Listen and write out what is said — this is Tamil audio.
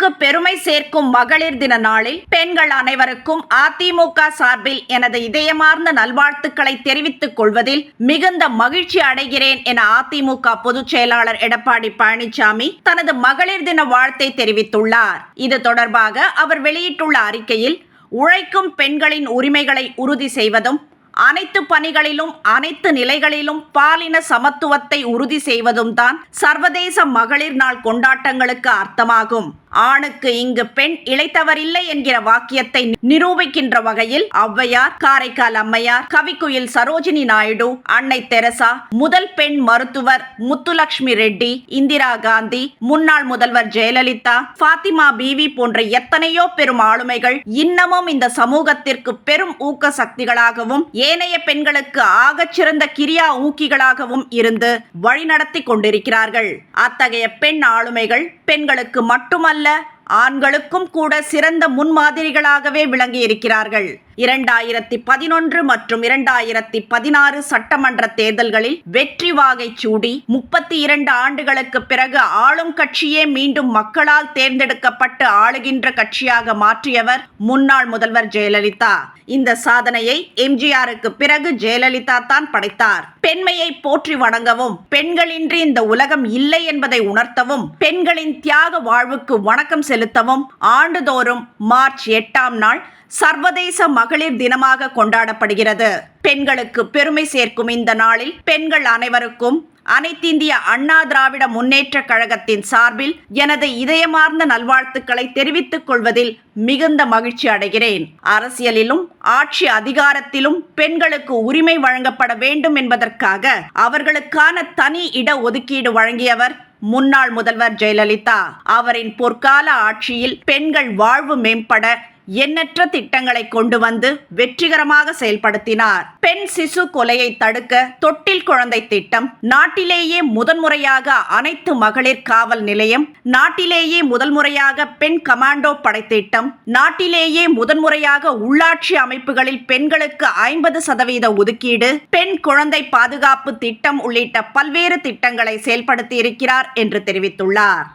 பெண்களுக்கு பெருமை சேர்க்கும் மகளிர் தின நாளில் பெண்கள் அனைவருக்கும் அதிமுக சார்பில் எனது இதயமார்ந்த நல்வாழ்த்துக்களை தெரிவித்துக் கொள்வதில் மிகுந்த மகிழ்ச்சி அடைகிறேன் என அதிமுக பொதுச் செயலாளர் எடப்பாடி பழனிசாமி தனது மகளிர் தின வாழ்த்தை தெரிவித்துள்ளார். இது தொடர்பாக அவர் வெளியிட்டுள்ள அறிக்கையில் உழைக்கும் பெண்களின் உரிமைகளை உறுதி செய்வதும் அனைத்து பணிகளிலும் அனைத்து நிலைகளிலும் பாலின சமத்துவத்தை உறுதி செய்வதும் தான் சர்வதேச மகளிர் நாள் கொண்டாட்டங்களுக்கு அர்த்தமாகும். ஆணுக்கு இங்கு பெண் இழைத்தவரில்லை என்கிற வாக்கியத்தை நிரூபிக்கின்ற வகையில் ஔவையார் காரைக்கால் அம்மையார் கவிக்குயில் சரோஜினி நாயுடு அன்னை தெரசா முதல் பெண் மருத்துவர் முத்துலட்சுமி ரெட்டி இந்திரா காந்தி முன்னாள் முதல்வர் ஜெயலலிதா பாத்திமா பீவி போன்ற எத்தனையோ பெரும் ஆளுமைகள் இன்னமும் இந்த சமூகத்திற்கு பெரும் ஊக்க சக்திகளாகவும் ஏனைய பெண்களுக்கு ஆகச்சிறந்த கிரியா ஊக்கிகளாகவும் இருந்து வழிநடத்தி கொண்டிருக்கிறார்கள். அத்தகைய பெண் ஆளுமைகள் பெண்களுக்கு மட்டுமல்ல ஆண்களுக்கும் கூட சிறந்த முன்மாதிரிகளாகவே விளங்கியிருக்கிறார்கள். இரண்டாயிரத்தி பதினொன்று மற்றும் இரண்டாயிரத்தி பதினாறு சட்டமன்ற தேர்தல்களில் வெற்றி வாகை சூடி முப்பத்தி இரண்டு ஆண்டுகளுக்கு பிறகு ஆளும் கட்சியே மீண்டும் மக்களால் தேர்ந்தெடுக்கப்பட்டு ஆளுகின்ற கட்சியாக மாற்றியவர் முன்னாள் முதல்வர் ஜெயலலிதா. இந்த சாதனையை எம்ஜிஆருக்கு பிறகு ஜெயலலிதா தான் படைத்தார். பெண்மையை போற்றி வணங்கவும் பெண்களின்றி இந்த உலகம் இல்லை என்பதை உணர்த்தவும் பெண்களின் தியாக வாழ்வுக்கு வணக்கம் செலுத்தவும் ஆண்டுதோறும் மார்ச் எட்டாம் நாள் சர்வதேச மகளிர் தினமாக கொண்டாடப்படுகிறது. பெண்களுக்கு பெருமை சேர்க்கும் இந்த நாளில் பெண்கள் அனைவருக்கும் அனைத்திந்திய அண்ணா திராவிட முன்னேற்ற கழகத்தின் சார்பில் எனது இதயமார்ந்த நல்வாழ்த்துக்களை தெரிவித்துக் கொள்வதில் மிகுந்த மகிழ்ச்சி அடைகிறேன். அரசியலிலும் ஆட்சி அதிகாரத்திலும் பெண்களுக்கு உரிமை வழங்கப்பட வேண்டும் என்பதற்காக அவர்களுக்கான தனி இட ஒதுக்கீடு வழங்கியவர் முன்னாள் முதல்வர் ஜெயலலிதா. அவரின் பொற்கால ஆட்சியில் பெண்கள் வாழ்வு மேம்பட எண்ணற்ற திட்டங்களை கொண்டு வந்து வெற்றிகரமாக செயல்படுத்தினார். பெண் சிசு கொலையை தடுக்க தொட்டில் குழந்தை திட்டம் நாட்டிலேயே முதன்முறையாக அனைத்து மகளிர் காவல் நிலையம் நாட்டிலேயே முதல் முறையாக பெண் கமாண்டோ படைத்திட்டம் நாட்டிலேயே முதன்முறையாக உள்ளாட்சி அமைப்புகளில் பெண்களுக்கு ஐம்பது சதவீத ஒதுக்கீடு பெண் குழந்தை பாதுகாப்பு திட்டம் உள்ளிட்ட பல்வேறு திட்டங்களை செயல்படுத்தி இருக்கிறார் என்று தெரிவித்துள்ளார்.